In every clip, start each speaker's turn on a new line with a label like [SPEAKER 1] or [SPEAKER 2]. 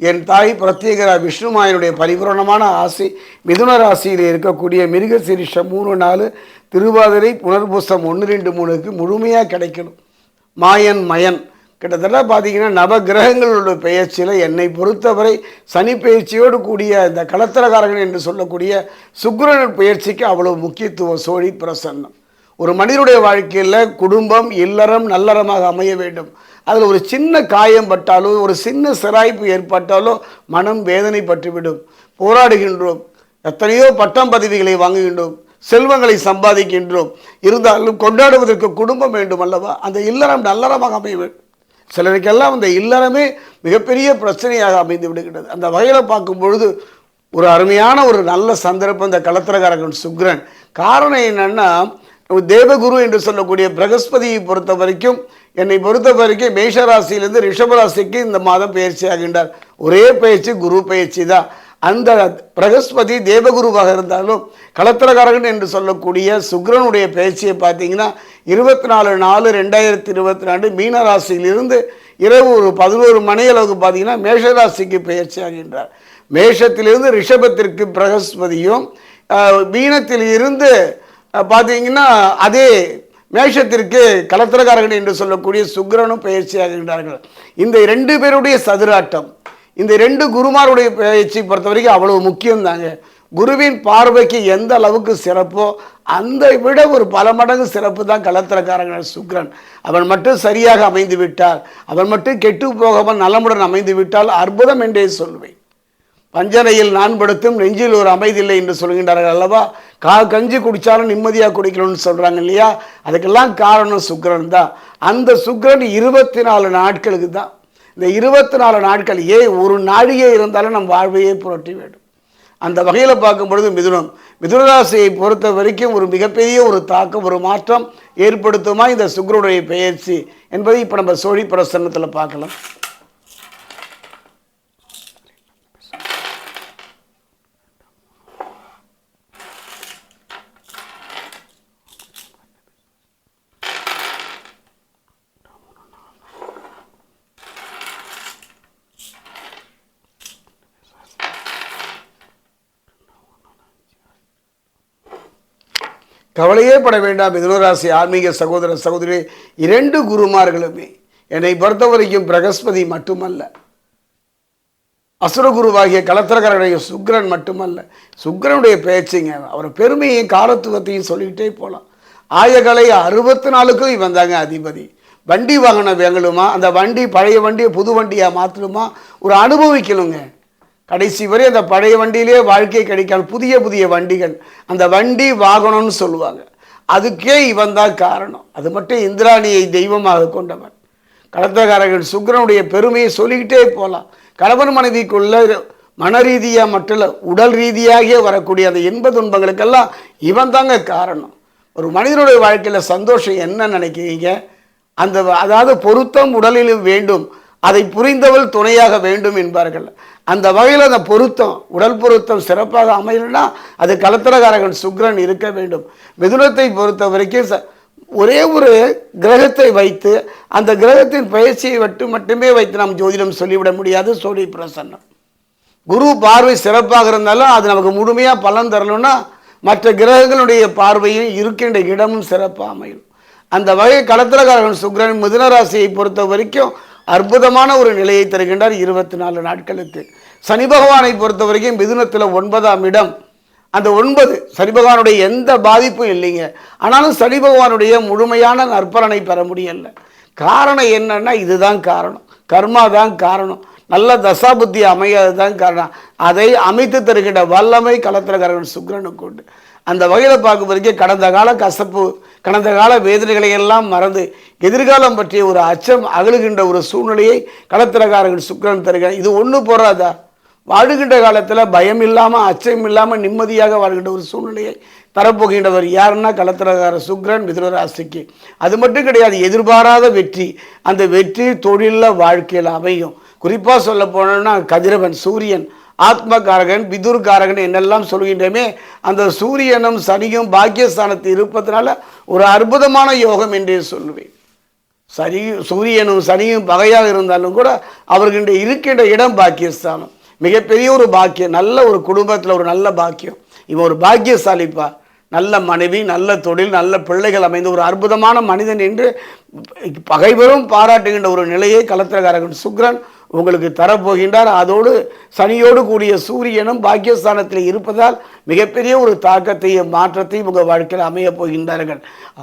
[SPEAKER 1] என் தாய் பிரத்யேகரா விஷ்ணுமாயனுடைய பரிபூரணமான ஆசை மிதுன ராசியில் இருக்கக்கூடிய மிருகசிரிஷம் மூணு நாலு திருவாதிரை புனர்பூசம் ஒன்று ரெண்டு மூணுக்கு முழுமையாக கிடைக்கணும். மாயன் மயன். கிட்டத்தட்ட பார்த்தீங்கன்னா நவ கிரகங்களோட பெயர்ச்சியில் என்னை பொறுத்தவரை சனி பெயர்ச்சியோடு கூடிய இந்த கலத்திரகாரகன் என்று சொல்லக்கூடிய சுக்கிரன் பெயர்ச்சிக்கு அவ்வளவு முக்கியத்துவம் சோழி பிரசன்னம். ஒரு மனிதனுடைய வாழ்க்கையில் குடும்பம் இல்லறம் நல்லறமாக அமைய வேண்டும். அதில் ஒரு சின்ன காயம் பட்டாலோ ஒரு சின்ன சிராய்ப்பு ஏற்பட்டாலோ மனம் வேதனை வேதனைப்பட்டுவிடும் போராடுகின்றோம். எத்தனையோ பட்டம் பதவிகளை வாங்குகின்றோம். செல்வங்களை சம்பாதிக்கின்றோம். இருந்தாலும் கொண்டாடுவதற்கு குடும்பம் வேண்டும் அல்லவா? அந்த இல்லறம் நல்லறமாக அமைய வேண்டும். சிலருக்கெல்லாம் அந்த இல்லறமே மிகப்பெரிய பிரச்சனையாக அமைந்து விடுகிறது அந்த வகையில் பார்க்கும் பொழுது ஒரு அருமையான ஒரு நல்ல சந்தர்ப்பம் இந்த கலத்திரகாரகன் சுக்ரன். காரணம் என்னென்னா தேவகுரு என்று சொல்லக்கூடிய பிரகஸ்பதியை பொறுத்த வரைக்கும் என்னை பொறுத்த வரைக்கும் மேஷராசியிலிருந்து ரிஷபராசிக்கு இந்த மாதம் பயிற்சி ஆகின்றார். ஒரே பயிற்சி குரு பயிற்சி தான். அந்த பிரகஸ்பதி தேவகுருவாக இருந்தாலும் களத்திரகாரகன் என்று சொல்லக்கூடிய சுக்ரனுடைய பயிற்சியை பார்த்தீங்கன்னா இருபத்தி நாலு நாலு ரெண்டாயிரத்தி இருபத்தி ரெண்டு மீனராசியிலிருந்து இரவு ஒரு பதினோரு மணி அளவுக்கு பார்த்தீங்கன்னா மேஷராசிக்கு பயிற்சி ஆகின்றார். மேஷத்திலிருந்து ரிஷபத்திற்கு பிரகஸ்பதியும் மீனத்தில் இருந்து பார்த்தீங்கன்னா அதே மேஷத்திற்கு கலத்திரக்காரர்கள் என்று சொல்லக்கூடிய சுக்கரனும் பயிற்சி ஆகின்றார்கள். இந்த ரெண்டு பேருடைய சதுராட்டம் இந்த ரெண்டு குருமாருடைய பயிற்சி பொறுத்த வரைக்கும் அவ்வளவு முக்கியம் தாங்க குருவின் பார்வைக்கு எந்த அளவுக்கு சிறப்போ அந்த விட ஒரு பல மடங்கு சிறப்பு தான் கலத்திரக்காரங்கள் சுக்ரன் அவன் மட்டும் சரியாக அமைந்து விட்டால் அவன் மட்டும் கெட்டு போகாமல் நலமுடன் அமைந்து விட்டால் அற்புதம் என்றே சொல்வேன். பஞ்சனையில் நான் படுத்தும் நெஞ்சில் ஒரு அமைதி இல்லை என்று சொல்கின்றார்கள் அல்லவா? கா கஞ்சி குடித்தாலும் நிம்மதியாக குடிக்கணும்னு சொல்கிறாங்க இல்லையா? அதுக்கெல்லாம் காரணம் சுக்கிரன் தான். அந்த சுக்கிரன் இருபத்தி நாலு நாட்களுக்கு தான். இந்த இருபத்தி நாலு நாட்கள் ஏன் ஒரு நாழிகை இருந்தாலும் நம் வாழ்வையே புரட்டி வேண்டும் அந்த வகையில் பார்க்கும் பொழுது மிதுனம். மிதுனராசியை பொறுத்த வரைக்கும் ஒரு மிகப்பெரிய ஒரு தாக்கம் ஒரு மாற்றம் ஏற்படுத்துமா இந்த சுக்கிரனுடைய பெயர்ச்சி என்பதை இப்போ நம்ம சோழி பிரசன்னத்தில் பார்க்கலாம். கவலையே பட வேண்டாம் மிதுனராசி ஆன்மீக சகோதர சகோதரி இரண்டு குருமார்களுமே என்னை பொறுத்த வரைக்கும் பிரகஸ்பதி மட்டுமல்ல. அசுரகுருவாகிய கலத்திரகரனுடைய சுக்கிரன் மட்டுமல்ல. சுக்ரனுடைய பேச்சுங்க அவர் பெருமையும் காலத்துவத்தையும் சொல்லிக்கிட்டே போகலாம் ஆயகலை அறுபத்தி நாலுக்கும் இவன் தாங்க அதிபதி. வண்டி வாகனம் வேங்கணுமா அந்த வண்டி பழைய வண்டியை புது வண்டியாக மாற்றணுமா ஒரு அனுபவிக்கணுங்க. கடைசி வரை அந்த பழைய வண்டியிலே வாழ்க்கை கிடைக்காது. புதிய புதிய வண்டிகள். அந்த வண்டி வாகனம்னு சொல்லுவாங்க. அதுக்கே இவன் தான் காரணம். அது மட்டும் இந்திராணியை தெய்வமாக கொண்டவன். கடத்தக்காரர்கள் சுக்கரனுடைய பெருமையை சொல்லிக்கிட்டே போகலாம் கணவன் மனைவிக்குள்ள மன ரீதியாக மட்டும் உடல் ரீதியாகவே வரக்கூடிய அந்த இன்ப துன்பங்களுக்கெல்லாம் இவன் தாங்க காரணம். ஒரு மனிதனுடைய வாழ்க்கையில் சந்தோஷம் என்ன நினைக்கிறீங்க? அந்த அதாவது பொருத்தம் உடலிலும் வேண்டும். அதை புரிந்தவள் துணையாக வேண்டும் என்பார்கள். அந்த வகையில் அந்த பொருத்தம் உடல் பொருத்தம் சிறப்பாக அமையலன்னா அது கலத்திரகாரகன் சுக்ரன் இருக்க வேண்டும். மிதுனத்தை பொறுத்த வரைக்கும் ச- ஒரே ஒரு கிரகத்தை வைத்து அந்த கிரகத்தின் பயிற்சியை விட்டு மட்டுமே வைத்து நாம் ஜோதிடம் சொல்லிவிட முடியாது. சோழி பிரசன்னம். குரு பார்வை சிறப்பாக இருந்தாலும் அது நமக்கு முழுமையாக பலன் தரணும்னா மற்ற கிரகங்களுடைய பார்வையும் இருக்கின்ற இடமும் சிறப்பாக அமையும். அந்த வகை களத்திரகாரன் சுக்கிரன் மிதுன ராசியை பொறுத்த வரைக்கும் அற்புதமான ஒரு நிலையை தருகின்றார் இருபத்தி நாலு நாட்களுக்கு. சனி பகவானை பொறுத்த வரைக்கும் மிதுனத்தில் ஒன்பதாம் இடம். அந்த ஒன்பது சனி பகவானுடைய எந்த பாதிப்பும் இல்லைங்க. ஆனாலும் சனி பகவானுடைய முழுமையான நற்பலனை பெற முடியல. காரணம் என்னன்னா இதுதான் காரணம். கர்மா தான் காரணம். நல்ல தசாபுத்தி அமையாது தான் காரணம். அதை அமைத்து தருகின்ற வல்லமை கலத்திரக்காரன் சுக்ரனுக்கு உண்டு. அந்த வகையில் பார்க்கும் வரைக்கும் கடந்த கால கசப்பு கடந்த கால வேதனைகளை எல்லாம் மறந்து எதிர்காலம் பற்றிய ஒரு அச்சம் அகழுகின்ற ஒரு சூழ்நிலையை களத்திரக்காரர்கள் சுக்கரன் தருகிறார். இது ஒன்று போறாதா வாழுகின்ற காலத்தில் பயம் இல்லாமல் அச்சம் இல்லாமல் நிம்மதியாக வாழ்கின்ற ஒரு சூழ்நிலையை தரப்போகின்றவர் யாருன்னா கலத்திரகார சுக்ரன் மிதுனராசிக்கு. அது மட்டும் கிடையாது எதிர்பாராத வெற்றி. அந்த வெற்றி தொழிலில் வாழ்க்கையில் அமையும். குறிப்பாக சொல்ல போனோம்னா கதிரவன் சூரியன். ஆத்மகாரகன் பிதுர்காரகன் என்னெல்லாம் சொல்கின்றமே அந்த சூரியனும் சனியும் பாக்கியஸ்தானத்தில் இருப்பதனால ஒரு அற்புதமான யோகம் என்றே சொல்லுவேன். சனி சூரியனும் சனியும் பகையாக இருந்தாலும் கூட அவர்கிட்ட இருக்கின்ற இடம் பாக்கியஸ்தானம். மிகப்பெரிய ஒரு பாக்கியம் நல்ல ஒரு குடும்பத்தில் ஒரு நல்ல பாக்கியம். இவன் ஒரு பாக்கியசாலிப்பா நல்ல மனைவி நல்ல தொழில் நல்ல பிள்ளைகள் அமைந்த ஒரு அற்புதமான மனிதன் என்று பகைவரும் பாராட்டுகின்ற ஒரு நிலையை கலத்திரகாரகன் சுக்ரன் உங்களுக்கு தரப்போகின்றார். அதோடு சனியோடு கூடிய சூரியனும் பாக்கியஸ்தானத்தில் இருப்பதால் மிகப்பெரிய ஒரு தாக்கத்தையும் மாற்றத்தையும் உங்கள் வாழ்க்கையில் அமையப் போகின்றார்கள்.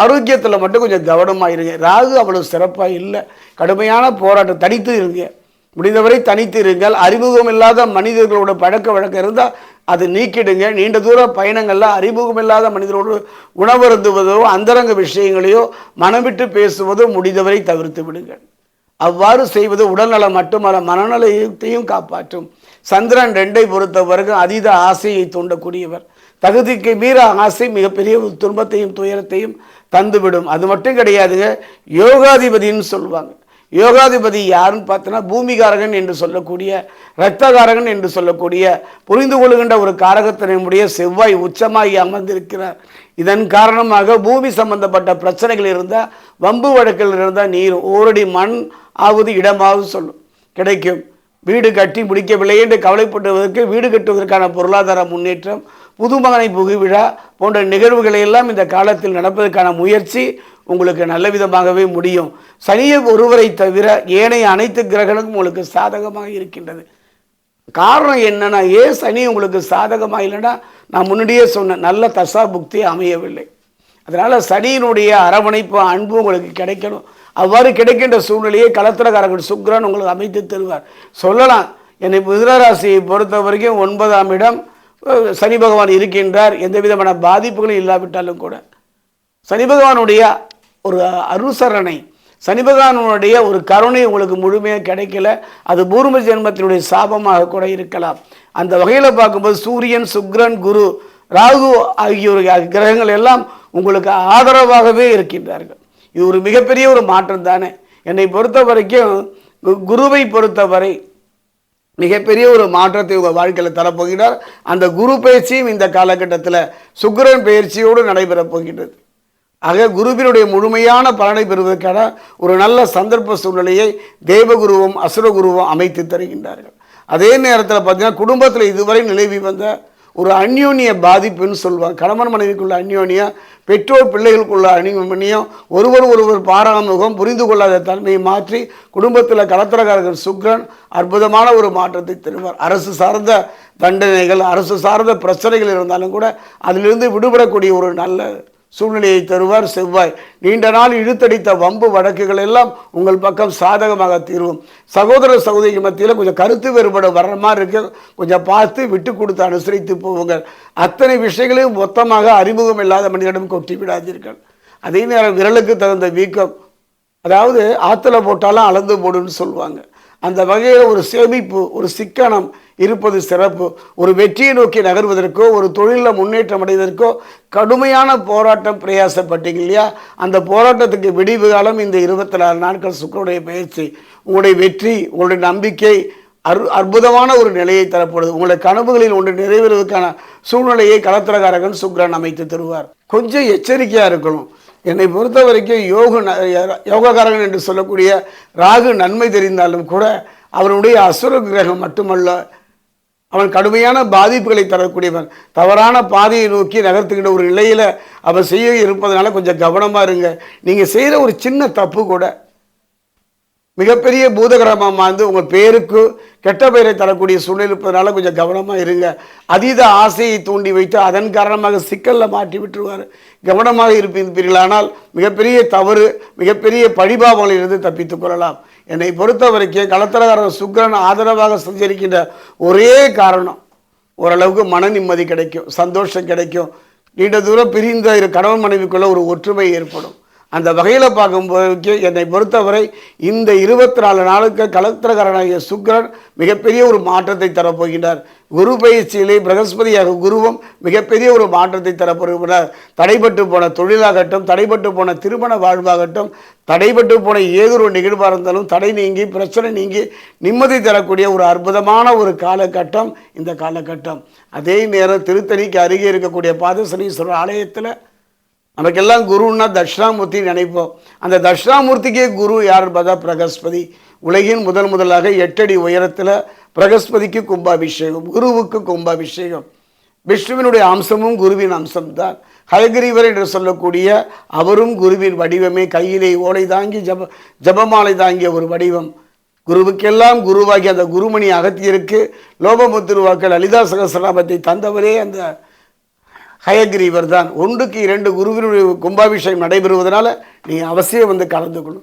[SPEAKER 1] ஆரோக்கியத்தில் மட்டும் கொஞ்சம் கவனமாக இருங்க. ராகு அவ்வளவு சிறப்பாக இல்லை. கடுமையான போராட்டம். தனித்து இருங்க. முடிந்தவரை தனித்து இருங்கள். அறிமுகம் இல்லாத மனிதர்களோட பழக்க வழக்கம் இருந்தால் அதை நீக்கிடுங்க. நீண்ட தூர பயணங்களில் அறிமுகம் இல்லாத மனிதரோடு உணவருந்துவதோ அந்தரங்க விஷயங்களையோ மனம் விட்டு பேசுவதோ முடிந்தவரை தவிர்த்து விடுங்கள். அவ்வாறு செய்வது உடல்நலம் மட்டுமல்ல மனநலத்தையும் காப்பாற்றும். சந்திரன் ரெண்டை பொறுத்த வரைக்கும் அதீத ஆசையை தூண்டக்கூடியவர். தகுதிக்கு மீற ஆசை மிகப்பெரிய ஒரு துன்பத்தையும் துயரத்தையும் தந்துவிடும். அது மட்டும் கிடையாதுங்க யோகாதிபதின்னு சொல்லுவாங்க. யோகாதிபதி யாருன்னு பார்த்தோன்னா பூமிகாரகன் என்று சொல்லக்கூடிய இரத்தகாரகன் என்று சொல்லக்கூடிய புரிந்து கொள்கின்ற ஒரு காரகத்தினுடைய செவ்வாய் உச்சமாகி அமர்ந்திருக்கிறார். இதன் காரணமாக பூமி சம்பந்தப்பட்ட பிரச்சனைகள் இருந்தால் வம்பு வழக்கில் இருந்தால் நீர் ஓரடி மண் ஆவது இடமாவது சொல்லும். கிடைக்கும். வீடு கட்டி முடிக்கவில்லை என்று கவலைப்படுவதற்கு வீடு கட்டுவதற்கான பொருளாதார முன்னேற்றம் புதுமகனை புகுவிழா போன்ற நிகழ்வுகளை எல்லாம் இந்த காலத்தில் நடப்பதற்கான முயற்சி உங்களுக்கு நல்ல விதமாகவே முடியும். சனியை ஒருவரை தவிர ஏனைய அனைத்து கிரகங்களுக்கும் உங்களுக்கு சாதகமாக இருக்கின்றது. காரணம் என்னன்னா ஏன் சனி உங்களுக்கு சாதகமாக இல்லைன்னா நான் முன்னாடியே சொன்னேன் நல்ல தசா புக்தி அமையவில்லை. அதனால் சனியினுடைய அரவணைப்பு அன்பு உங்களுக்கு கிடைக்கணும். அவ்வாறு கிடைக்கின்ற சூழ்நிலையை கலத்திரக்காரர்கள் சுக்ரன் உங்களுக்கு அமைத்து தருவார். சொல்லலாம் என்னை மிதுனராசியை பொறுத்த வரைக்கும் ஒன்பதாம் இடம் சனி பகவான் இருக்கின்றார். எந்த விதமான பாதிப்புகளும் இல்லாவிட்டாலும் கூட. சனி பகவானுடைய ஒரு அனுசரணை. சனிபகவானுடைய ஒரு கருணை உங்களுக்கு முழுமையாக கிடைக்கல. அது பூர்வ ஜென்மத்தினுடைய சாபமாக கூட இருக்கலாம். அந்த வகையில் பார்க்கும்போது சூரியன் சுக்ரன் குரு ராகு ஆகியோர் கிரகங்கள் எல்லாம் உங்களுக்கு ஆதரவாகவே இருக்கின்றார்கள். இது ஒரு மிகப்பெரிய ஒரு மாற்றம் தானே. என்னை பொறுத்த வரைக்கும் குருவை பொறுத்தவரை மிகப்பெரிய ஒரு மாற்றத்தை உங்கள் வாழ்க்கையில் தரப்போகிறார். அந்த குரு பயிற்சியும் இந்த காலகட்டத்தில் சுக்கிரன் பயிற்சியோடு நடைபெறப் போகின்றது. ஆக குருவினுடைய முழுமையான பலனை பெறுவதற்கான ஒரு நல்ல சந்தர்ப்ப சூழ்நிலையை தேவகுருவும் அசுரகுருவும் அமைத்து தருகின்றார்கள். அதே நேரத்தில் பார்த்தீங்கன்னா குடும்பத்தில் இதுவரை நிலவி வந்த ஒரு அந்யோன்ய பாதிப்புன்னு சொல்லுவாங்க. கணவன் மனைவிக்குள்ள அந்யோன்யம் பெற்றோர் பிள்ளைகளுக்குள்ள அந்யோன்யம் ஒருவர் ஒருவர் பாராமுகம் புரிந்து கொள்ளாத தன்மையை மாற்றி குடும்பத்தில் கலத்திரக்காரர்கள் சுக்ரன் அற்புதமான ஒரு மாற்றத்தை தருவார். அரசு சார்ந்த தண்டனைகள் அரசு சார்ந்த பிரச்சனைகள் இருந்தாலும் கூட அதிலிருந்து விடுபடக்கூடிய ஒரு நல்ல சூழ்நிலையை தருவார் செவ்வாய். நீண்ட நாள் இழுத்தடித்த வம்பு வழக்குகள் எல்லாம் உங்கள் பக்கம் சாதகமாக தீர்வும் சகோதர சகோதரி மத்தியில் கொஞ்சம் கருத்து வேறுபாடு வர்ற மாதிரி இருக்கு. கொஞ்சம் பார்த்து விட்டு கொடுத்து அனுசரித்து போவுங்கள் அத்தனை விஷயங்களையும் மொத்தமாக அறிமுகம் இல்லாத மனிதனிடம் கொட்டி விடாதீர்கள். அதே நேரம் விரலுக்கு தகுந்த வீக்கம். அதாவது ஆற்றுல போட்டாலும் அளந்து போடுன்னு சொல்லுவாங்க. அந்த வகையில் ஒரு சேமிப்பு ஒரு சிக்கனம் இருப்பது சிறப்பு. ஒரு வெற்றியை நோக்கி நகர்வதற்கோ ஒரு தொழிலில் முன்னேற்றம் அடைவதற்கோ கடுமையான போராட்டம் பிரயாசப்பட்டீங்க இல்லையா? அந்த போராட்டத்துக்கு விடிவு காலம் இந்த இருபத்தி நாலு நாட்கள் சுக்கருடைய பயிற்சி உங்களுடைய வெற்றி உங்களுடைய நம்பிக்கை அற் அற்புதமான ஒரு நிலையை தரப்படுது உங்களுடைய கனவுகளில் ஒன்று நிறைவேறுவதற்கான சூழ்நிலையை கலத்திரகாரகன் சுக்ரன் அமைத்து தருவார். கொஞ்சம் எச்சரிக்கையாக இருக்கணும். என்னை பொறுத்த வரைக்கும் யோக ந- யோகக்காரகன் என்று சொல்லக்கூடிய ராகு நன்மை தெரிந்தாலும் கூட அவனுடைய அசுர கிரகம் மட்டுமல்ல அவன் கடுமையான பாதிப்புகளை தரக்கூடியவன். தவறான பாதையை நோக்கி நகர்த்துக்கின்ற ஒரு நிலையில் அவன் செய்ய இருப்பதனால கொஞ்சம் கவனமாக இருங்க. நீங்கள் செய்கிற ஒரு சின்ன தப்பு கூட மிகப்பெரிய பூதகரமாக மாந்து உங்கள் பேருக்கு கெட்ட பெயரை தரக்கூடிய சூழ்நிலை இருப்பதனால கொஞ்சம் கவனமாக இருங்க. அதீத ஆசையை தூண்டி வைத்து அதன் காரணமாக சிக்கலில் மாட்டி விட்டுருவார். கவனமாக இருப்பீர்களானால் மிகப்பெரிய தவறு மிகப்பெரிய பழிபாவங்களிலிருந்து தப்பித்துக் கொள்ளலாம். என்னை பொறுத்த வரைக்கும் களத்திரகாரர் சுக்கிரன் ஆதரவாக சஞ்சரிக்கின்ற ஒரே காரணம் ஓரளவுக்கு மன நிம்மதி கிடைக்கும் சந்தோஷம் கிடைக்கும். நீண்ட தூரம் பிரிந்த இரு கணவன் மனைவிக்குள்ள ஒரு ஒற்றுமை ஏற்படும். அந்த வகையில் பார்க்கும்போது என்னை பொறுத்தவரை இந்த இருபத்தி நாலு நாளுக்கு கலத்திரகாரனாகிய சுக்கிரன் மிகப்பெரிய ஒரு மாற்றத்தை தரப்போகின்றார். குரு பயிற்சியிலே பிரகஸ்பதியாக குருவும் மிகப்பெரிய ஒரு மாற்றத்தை தரப்போகிறார் தடைபட்டு போன தொழிலாகட்டும் தடைபட்டு போன திருமண வாழ்வாகட்டும் தடைபட்டு போன ஏதொரு நிகழ்வாக இருந்தாலும் தடை நீங்கி பிரச்சனை நீங்கி நிம்மதி தரக்கூடிய ஒரு அற்புதமான ஒரு காலகட்டம் இந்த காலகட்டம். அதே நேரம் திருத்தணிக்கு அருகே இருக்கக்கூடிய பாதசனீஸ்வரர் ஆலயத்தில் நமக்கெல்லாம் குருன்னா தட்சிணாமூர்த்தி நினைப்போம். அந்த தட்சிணாமூர்த்திக்கே குரு யார் பார்த்தா பிரகஸ்பதி. உலகின் முதல் முதலாக எட்டடி உயரத்தில் பிரகஸ்பதிக்கு கும்பாபிஷேகம் குருவுக்கு கும்பாபிஷேகம். விஷ்ணுவினுடைய அம்சமும் குருவின் அம்சம்தான். ஹயகிரீவர் என்று சொல்லக்கூடிய அவரும் குருவின் வடிவமே கையிலே ஓலை தாங்கி ஜப ஜபமாலை தாங்கிய ஒரு வடிவம். குருவுக்கெல்லாம் குருவாகி அந்த குருமணி அகத்தியருக்கு லோபமுத்திருவாக்கள் லலிதா சகசிரநாமத்தை தந்தவரே அந்த ஹயக்ரீவர் தான் ஒன்றுக்கு இரண்டு குருவினுடைய கும்பாபிஷேகம் நடைபெறுவதனால நீங்கள் அவசியம் வந்து கலந்து கொள்ளும்